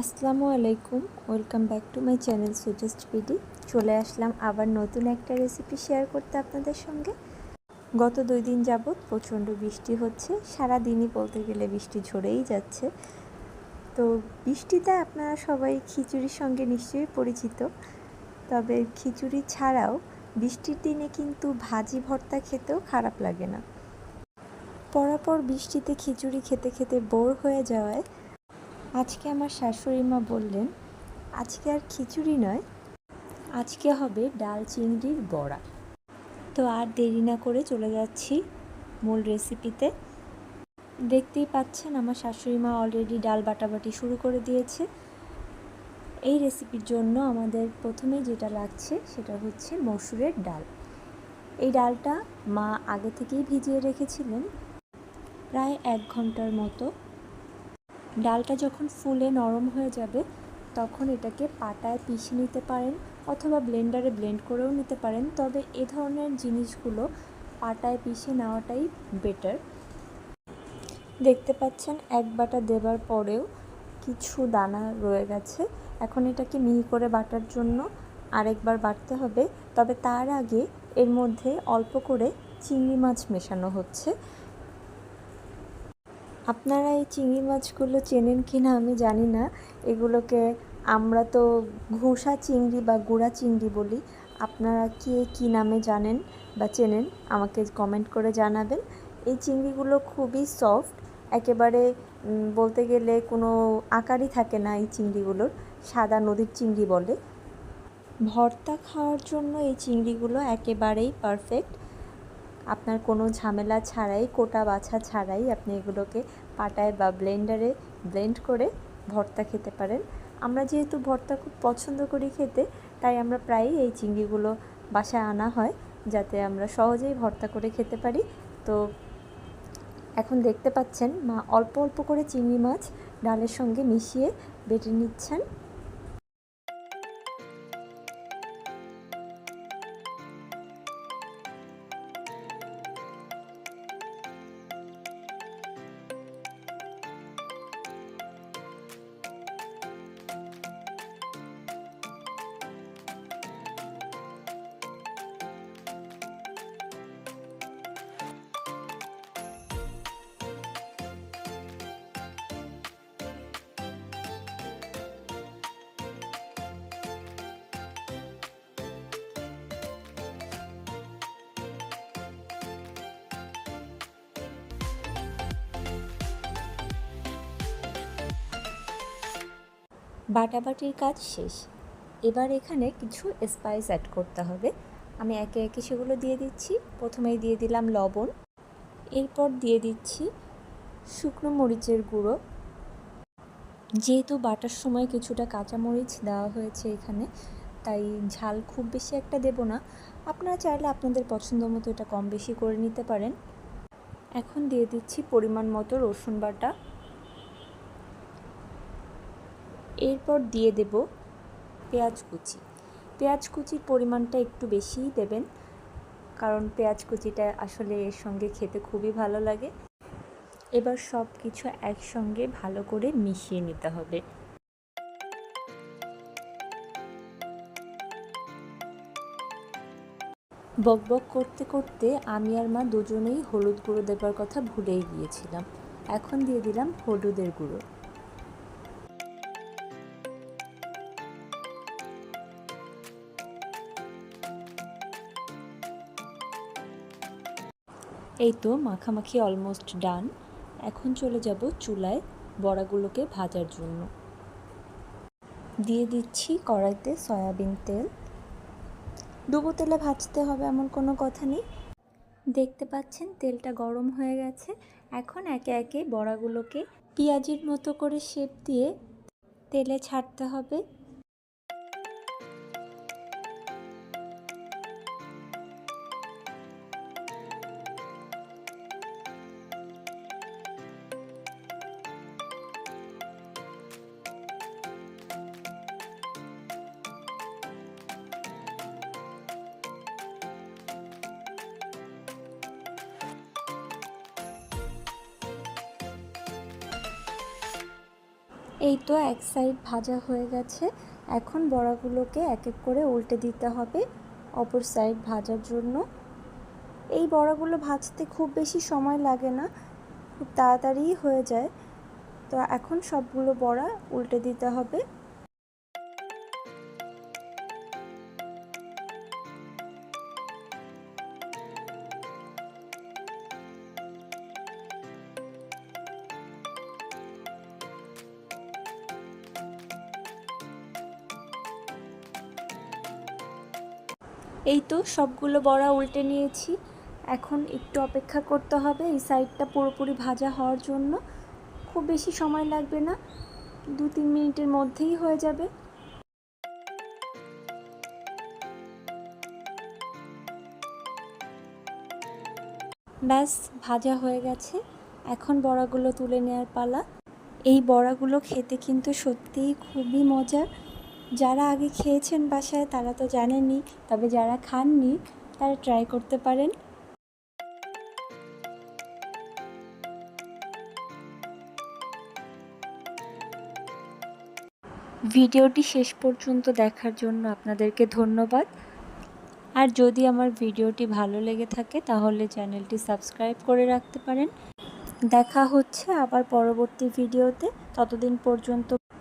আসসালামু আলাইকুম, welcome back to my channel sweetest PD. চলে আসলাম আবার নতুন একটা রেসিপি শেয়ার করতে আপনাদের সঙ্গে। গত দুই দিন যাবৎ প্রচণ্ড বৃষ্টি হচ্ছে সারা দিনই বলতে গেলে বৃষ্টি ঝরেই যাচ্ছে। তো বৃষ্টিতে আপনারা সবাই খিচুড়ির সঙ্গে নিশ্চয়ই পরিচিত, তবে খিচুড়ি ছাড়াও বৃষ্টির দিনে কিন্তু ভাজি ভর্তা খেতেও খারাপ লাগে না। পরাপর বৃষ্টিতে খিচুড়ি খেতে খেতে বোর হয়ে যাওয়ায় আজকে আমার শাশুড়ি মা বললেন, আজকে আর খিচুড়ি নয়, আজকে হবে ডাল চিংড়ির বড়া। তো আর দেরি না করে চলে যাচ্ছি মূল রেসিপিতে। দেখতেই পাচ্ছেন আমার শাশুড়ি মা অলরেডি ডাল বাটাবাটি শুরু করে দিয়েছে। এই রেসিপির জন্য আমাদের প্রথমে যেটা লাগছে সেটা হচ্ছে মসুরের ডাল। এই ডালটা মা আগে থেকেই ভিজিয়ে রেখেছিলেন, প্রায় এক ঘণ্টার মতো। ডালটা যখন ফুলে নরম হয়ে যাবে, তখন এটাকে পাটায় পিষে নিতে পারেন অথবা ব্লেন্ডারে ব্লেন্ড করেও নিতে পারেন। তবে এ ধরনের জিনিসগুলো পাটায় পিষে নেওয়াটাই বেটার। দেখতে পাচ্ছেন, এক বাটা দেবার পরেও কিছু দানা রয়ে গেছে। এখন এটাকে মিহি করে বাটার জন্য আরেকবার বাটতে হবে। তবে তার আগে এর মধ্যে অল্প করে চিংড়ি মাছ মেশানো হচ্ছে। আপনারা এই চিংড়ি মাছগুলো চেনেন কি না আমি জানি না। এগুলোকে আমরা তো ঘোষা চিংড়ি বা গুড়া চিংড়ি বলি। আপনারা কে কী নামে জানেন বা চেনেন আমাকে কমেন্ট করে জানাবেন। এই চিংড়িগুলো খুবই সফট একেবারে বলতে গেলে কোনো আকারই থাকে না এই চিংড়িগুলোর, সাদা নদীর চিংড়ি বলে। ভর্তা খাওয়ার জন্য এই চিংড়িগুলো একেবারেই পারফেক্ট আপনার কোনো ঝামেলা ছাড়াই, কোটা বাছা ছাড়াই আপনি এগুলোকে পাটায় বা ব্লেন্ডারে ব্লেন্ড করে ভর্তা খেতে পারেন। আমরা যেহেতু ভর্তা খুব পছন্দ করি খেতে, তাই আমরা প্রায়ই এই চিংড়িগুলো বাসায় আনা হয় যাতে আমরা সহজেই ভর্তা করে খেতে পারি। তো এখন দেখতে পাচ্ছেন মা অল্প অল্প করে চিংড়ি মাছ ডালের সঙ্গে মিশিয়ে বেটে নিচ্ছেন। বাটাবাটির কাজ শেষ। এবার এখানে কিছু স্পাইস অ্যাড করতে হবে। আমি একে একে সেগুলো দিয়ে দিচ্ছি। প্রথমেই দিয়ে দিলাম লবণ। এরপর দিয়ে দিচ্ছি শুকনো মরিচের গুঁড়ো। যেহেতু বাটার সময় কিছুটা কাঁচামরিচ দেওয়া হয়েছে এখানে, তাই ঝাল খুব বেশি একটা দেব না। আপনারা চাইলে আপনাদের পছন্দ মতো এটা কম বেশি করে নিতে পারেন। এখন দিয়ে দিচ্ছি পরিমাণ মতো রসুন বাটা। এরপর দিয়ে দেব পেঁয়াজ কুচি। পেঁয়াজ কুচির পরিমাণটা একটু বেশিই দেবেন, কারণ পেঁয়াজ কুচিটা আসলে এর সঙ্গে খেতে খুবই ভালো লাগে। এবার সব কিছু একসঙ্গে ভালো করে মিশিয়ে নিতে হবে। বকবক করতে করতে আমি আর মা দুজনেই হলুদ গুঁড়ো দেবার কথা ভুলেই গিয়েছিলাম। এখন দিয়ে দিলাম হলুদের গুঁড়ো। এই তো মাখামাখি অলমোস্ট ডান এখন চলে যাব চুলায় বড়াগুলোকে ভাজার জন্য। দিয়ে দিচ্ছি কড়াইতে সয়াবিন তেল। ডুবো তেলে ভাজতে হবে এমন কোনো কথা নেই। দেখতে পাচ্ছেন তেলটা গরম হয়ে গেছে। এখন একে একে বড়াগুলোকে পেঁয়াজির মতো করে শেপ দিয়ে তেলে ছাড়তে হবে। এই তো এক সাইড ভাজা হয়ে গেছে। এখন বড়াগুলোকে এক এক করে উল্টে দিতে হবে অপর সাইড ভাজার জন্য। এই বড়াগুলো ভাজতে খুব বেশি সময় লাগে না, খুব তাড়াতাড়ি হয়ে যায়। তো এখন সবগুলো বড়া উল্টে দিতে হবে। এই তো সবগুলো বড়া উল্টে নিয়েছি। এখন একটু অপেক্ষা করতে হবে, এই সাইডটা পুরোপুরি ভাজা হওয়ার জন্য। খুব বেশি সময় লাগবে না, দু তিন মিনিটের মধ্যেই হয়ে যাবে। ব্যাস, ভাজা হয়ে গেছে। এখন বড়াগুলো তুলে নেওয়ার পালা। এই বড়াগুলো খেতে কিন্তু সত্যিই খুবই মজার। যারা আগে খেয়েছেন বাসায়, তারা তো জানেনই, তবে যারা খাননি, তারা ট্রাই করতে পারেন। ভিডিওটি শেষ পর্যন্ত দেখার জন্য আপনাদেরকে ধন্যবাদ। আর যদি আমার ভিডিওটি ভালো লেগে থাকে, তাহলে চ্যানেলটি সাবস্ক্রাইব করে রাখতে পারেন। দেখা হচ্ছে আবার পরবর্তী ভিডিওতে। ততদিন পর্যন্ত